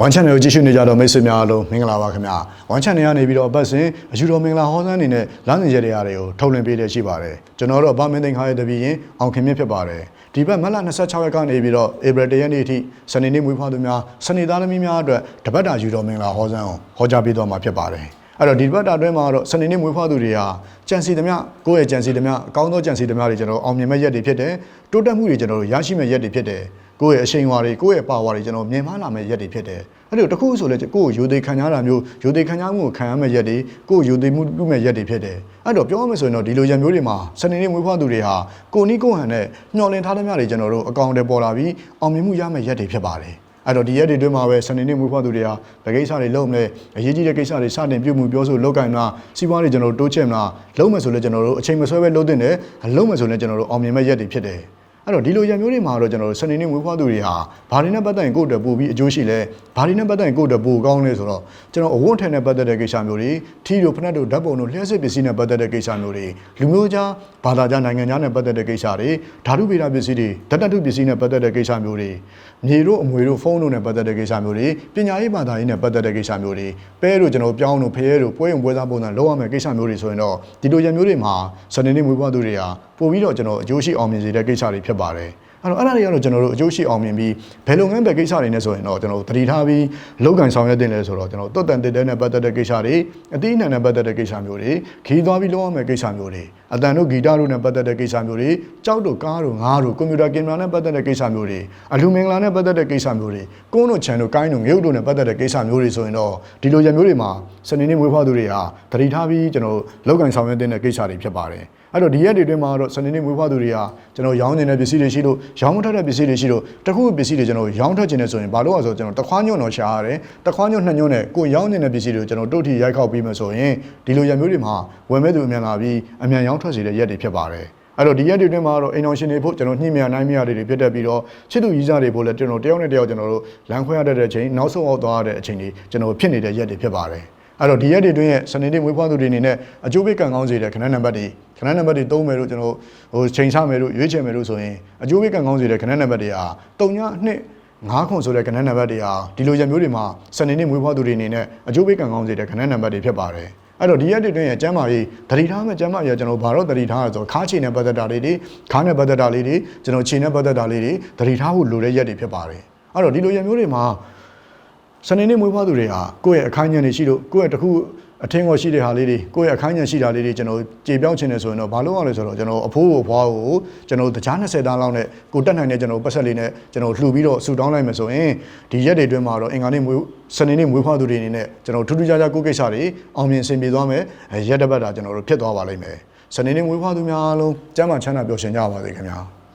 ဝမ်ချန်နယ်ကိုကြည့်ရှုနေကြတော့မိတ်ဆွေများအားလုံးမင်္ဂလာပါခင်ဗျာဝမ်ချန်နယ်ကနေပြီးတော့အပတ်စဉ်အယူတော်မင်္ဂလာဟောစန်းအနေနဲ့လမ်းစဉ်ရတဲ့အားတွေကိုထုတ်လွှင့်ပေးတဲ့ရှိပါတယ်ကျွန်တော်တို့ဗာမင်းသိန်းခါရဲ့တပည့်ရင်အောင်ခင်မြင့်ဖြစ်ပါတယ်ဒီဘက်မက်လ26ရက်ကနေပြီးတော့ဧပြီ1ရက်နေ့အထိစနေနေ့မွေးဖွားသူများစနေသားသမီးများအတွက်တပတ်တာယူတော်မင်္ဂလာဟောစန်းကိုဟောကြားပေးတော့မှာဖြစ်ပါတယ်အဲ့တော့ဒီဘက်တာအတွင်းမှာတော့စနေနေ့မွေးဖွားသူတွေဟာကြံစီသမျှကိုယ့်ရဲ့ကြံစီသမျှအကောင်းသောကြံစီသမျှတွေကျွန်တော်တို့အောင်မြင်မဲ့ရက်တွေဖြစ်တယ်တိုးတက်မှုတွေကျွန်တော်တို့ရရှိမဲ့ရက်တွေဖြစ်တယ် ကိုယ့်ရဲ့အရှိန်အဝါတွေကိုယ့်ရဲ့ပါဝါတွေကျွန်တော်မြင်မလာမဲ့ရက်တွေဖြစ်တယ်အဲ့လိုတစ်ခုဆိုလဲကိုယ့်ကိုယူသေးခံရတာမျိုးယူသေးခံရမှုကိုခံရမဲ့ရက်တွေကိုယ့်ယူသေးမှုပြုမဲ့ရက်တွေဖြစ်တယ်အဲ့တော့ပြောရမယ်ဆိုရင်တော့ဒီလိုရက်မျိုးတွေမှာစနေနေ့မွေးဖွားသူတွေဟာကိုနီးကိုဟန်နဲ့မျှော်လင့်ထားသမျှတွေကျွန်တော်တို့အကောင့်တွေပေါ်လာပြီးအောင်မြင်မှုရမဲ့ရက်တွေဖြစ်ပါတယ်အဲ့တော့ဒီရက်တွေတွင်းမှာပဲစနေနေ့မွေးဖွားသူတွေဟာဗကိစ္စတွေလုံးမလဲအရေးကြီးတဲ့ကိစ္စတွေစတင်ပြုမှုပြောဆိုလောက်ကင်မှာစီးပွားတွေကျွန်တော်တို့တိုးချဲ့မလားလုံးမယ်ဆိုလဲကျွန်တော်တို့အချိန်မဆွဲပဲလုံးတင်တယ်လုံးမယ်ဆိုလဲကျွန်တော်တို့အောင်မြင်မဲ့ရက်တွေဖြစ်တယ် အဲ့တော့ဒီလိုရံမျိုးတွေမှာတော့ကျွန်တော်တို့စနေနေ့မွေးဖွားသူတွေဟာဘာတွေနဲ့ပတ်သက်ရင်ကိုယ့်အတွက်ပို့ပြီးအကျိုးရှိလဲဘာတွေနဲ့ပတ်သက်ရင်ကိုယ့်အတွက်ပိုကောင်းလဲဆိုတော့ကျွန်တော်အဝတ်ထဲနဲ့ပတ်သက်တဲ့ကိစ္စမျိုးတွေထီတို့ဖနက်တို့ဓာတ်ပုံတို့လျှက်စစ်ပစ္စည်းနဲ့ပတ်သက်တဲ့ကိစ္စမျိုးတွေလူမျိုးခြားဘာသာခြားနိုင်ငံခြားနဲ့ပတ်သက်တဲ့ကိစ္စတွေဓာတုဗေဒပစ္စည်းတွေဓာတ်တတုပစ္စည်းနဲ့ပတ်သက်တဲ့ကိစ္စမျိုးတွေမြေတို့အမွေတို့ဖုန်းတို့နဲ့ပတ်သက်တဲ့ကိစ္စမျိုးတွေပညာရေးဘာသာရေးနဲ့ပတ်သက်တဲ့ကိစ္စမျိုးတွေပဲတို့ကျွန်တော်ပြောင်းတို့ဖရဲတို့ပွဲရုံပွဲစားပုံစံလောက်ရမယ့်ကိစ္စမျိုးတွေဆိုရင်တော့ဒီလိုရံမျိုးတွေမှာစနေနေ့မွေးဖွားသူတွေဟာပို့ပြီးတော့ကျွန်တော်အကျိုးရှိအောင်မြင်စေတဲ့ကိစ္စတွေဖြစ်ပါတယ်အဲ့တော့အဲ့ဒါတွေကတော့ကျွန်တော်တို့အကျိုးရှိအောင်မြင်ပြီးဘယ်လုပ်ငန်းပဲကိစ္စတွေနဲ့ဆိုရင်တော့ကျွန်တော်တို့တတိထားပြီးလောက်ကန်ဆောင်ရွက်တင်လဲဆိုတော့ကျွန်တော်တို့တွတ်တန်တက်တဲ့နဲ့ပတ်သက်တဲ့ကိစ္စတွေအတိအနှံနဲ့ပတ်သက်တဲ့ကိစ္စမျိုးတွေခီးသွားပြီးလုပ်ရမယ့်ကိစ္စမျိုးတွေအတန်တို့ဂီတတို့နဲ့ပတ်သက်တဲ့ကိစ္စမျိုးတွေကြောက်တို့ကားတို့ငါးတို့ကွန်ပျူတာကင်မရာနဲ့ပတ်သက်တဲ့ကိစ္စမျိုးတွေအလူမင်္ဂလာနဲ့ပတ်သက်တဲ့ကိစ္စမျိုးတွေကုန်းတို့ချန်တို့ကိုင်းတို့ငရုတ်တို့နဲ့ပတ်သက်တဲ့ကိစ္စမျိုးတွေဆိုရင်တော့ဒီလိုရမျိုးတွေမှာစနေနေ့မွေးဖွားသူတွေဟာတတိထားပြီးကျွန်တော်တို့လောက်ကန်ဆောင်ရွက်တင်တဲ့ကိစ္စတွေဖြစ်ပါတယ် အဲ့တော့ဒီရက်တွေအတွင်းမှာတော့စနေနေ့မွေးဖွားသူတွေဟာကျွန်တော်ရောင်းနေတဲ့ပစ္စည်းတွေရှိလို့ရောင်းမထွက်တဲ့ပစ္စည်းတွေရှိလို့တခုပစ္စည်းတွေကျွန်တော်ရောင်းထွက်ခြင်းနဲ့ဆိုရင်ဘာလို့လဲဆိုတော့ကျွန်တော်တခွားညွန့်တော့ရှားရတယ်တခွားညွန့်နှစ်ညွန့်နဲ့ကိုရောင်းနေတဲ့ပစ္စည်းတွေကိုကျွန်တော်တို့ထီရိုက်ခောက်ပြီးမှဆိုရင်ဒီလိုရက်မျိုးတွေမှာဝယ်မဲ့သူအမြန်လာပြီးအမြန်ရောင်းထွက်စေတဲ့ရက်တွေဖြစ်ပါတယ်အဲ့တော့ဒီရက်တွေအတွင်းမှာတော့အိမ်တော်ရှင်တွေဖို့ကျွန်တော်ညှိမြနိုင်မြတွေတွေဖြစ်တတ်ပြီးတော့ချစ်သူကြီးစားတွေဖို့လည်းကျွန်တော်တယောက်နဲ့တယောက်ကျွန်တော်တို့လမ်းခွဲရတဲ့အချိန်နောက်ဆုံးအောင်သွားရတဲ့အချိန်တွေကျွန်တော်ဖြစ်နေတဲ့ရက်တွေဖြစ်ပါတယ်အဲ့တော့ဒီရက်တွေတွင်းရဲ့စနေနေ့မွေးဖွားသူတွေအနေနဲ့အကျိုးပေးကံကောင်းစေတဲ့ခဏနံပါတ်တွေ ခဏနံပါတ်တွေသုံးမယ်လို့ကျွန်တော်ဟိုချိန်ချမယ်လို့ရွေးချယ်မယ်လို့ဆိုရင်အကျိုးပေးကံကောင်းစေတဲ့ခဏနံပါတ်တွေဟာတုံညနှစ်ငါးခွန်ဆိုတဲ့ခဏနံပါတ်တွေဟာဒီလိုရက်မျိုးတွေမှာစနေနေ့မွေးဖွားသူတွေအနေနဲ့အကျိုးပေးကံကောင်းစေတဲ့ခဏနံပါတ်တွေဖြစ်ပါတယ်အဲ့တော့ဒီရက်တွေတွင်းရဲ့ကျမ်းမာရေးတတိထားမဲ့ကျမ်းမာရေးကကျွန်တော်ဘာတော့တတိထားရဆိုခါးချီနဲ့ပတ်သက်တာလေးတွေခါးနဲ့ပတ်သက်တာလေးတွေကျွန်တော်ခြေနဲ့ပတ်သက်တာလေးတွေတတိထားဖို့လိုတဲ့ရက်တွေဖြစ်ပါတယ်အဲ့တော့ဒီလိုရက်မျိုးတွေမှာ စနေနေ့မွေးဖွားသူတွေဟာကိုယ့်ရဲ့အခန်းညံတွေရှိလို့ကိုယ့်ရဲ့တခုအထင်းကိုရှိတဲ့ဟာလေးတွေကိုယ့်ရဲ့အခန်းညံရှိတာလေးတွေကျွန်တော်ကြေပြောင်းချင်တယ်ဆိုရင်တော့ဘာလို့ရလဲဆိုတော့ကျွန်တော်အဖိုးကိုဖွားကိုကျွန်တော်တကြား20တန်းလောက်နဲ့ကိုတက်နိုင်တဲ့ကျွန်တော်ပတ်ဆက်လေးနဲ့ကျွန်တော်လှူပြီးတော့ဆူတောင်းလိုက်မယ်ဆိုရင်ဒီရက်တွေအတွင်းမှာတော့အင်္ဂါနေ့မွေးစနေနေ့မွေးဖွားသူတွေအနေနဲ့ကျွန်တော်ထူးထူးခြားခြားကိုယ့်ကိစ္စတွေအောင်မြင်ဆင်ပြေသွားမယ်ရက်တစ်ပတ်တာကျွန်တော်တို့ဖြစ်သွားပါလိမ့်မယ်စနေနေ့မွေးဖွားသူများအားလုံးကျမ်းမာချမ်းသာပျော်ရွှင်ကြပါစေခင်ဗျာ